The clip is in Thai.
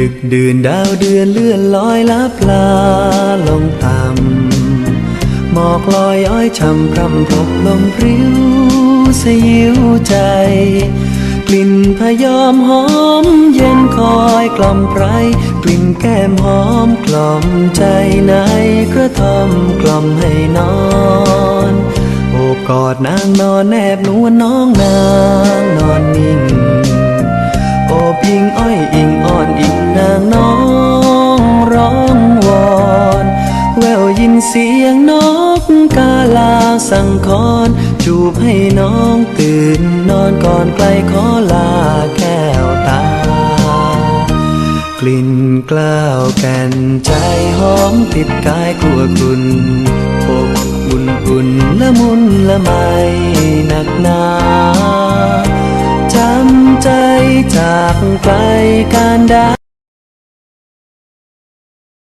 ดึกดื่นดาวเดือนเลื่อนลอยลับลาลงต่ำหมอกลอยอ้อยช่ำพรำพบลมพริ้วสยิวใจ กลิ่นพยอมหอมเย็นคอยกล่อมไพรกลิ่นแก้มหอมกล่อมใจในกระทำกล่อมให้นอน โอบกอดนางนอนแนบนวลน้องนาง ยินเสียงนกกาลาสั่งคอนจูบให้น้องตื่นนอนก่อนไกลขอลาแก้วตา กลิ่นกล้าวแก่นใจหอมติดกายกลัวคุณอบอุ่นอุ่นละมุนละไมหนักหนาจำใจจากไกลการดา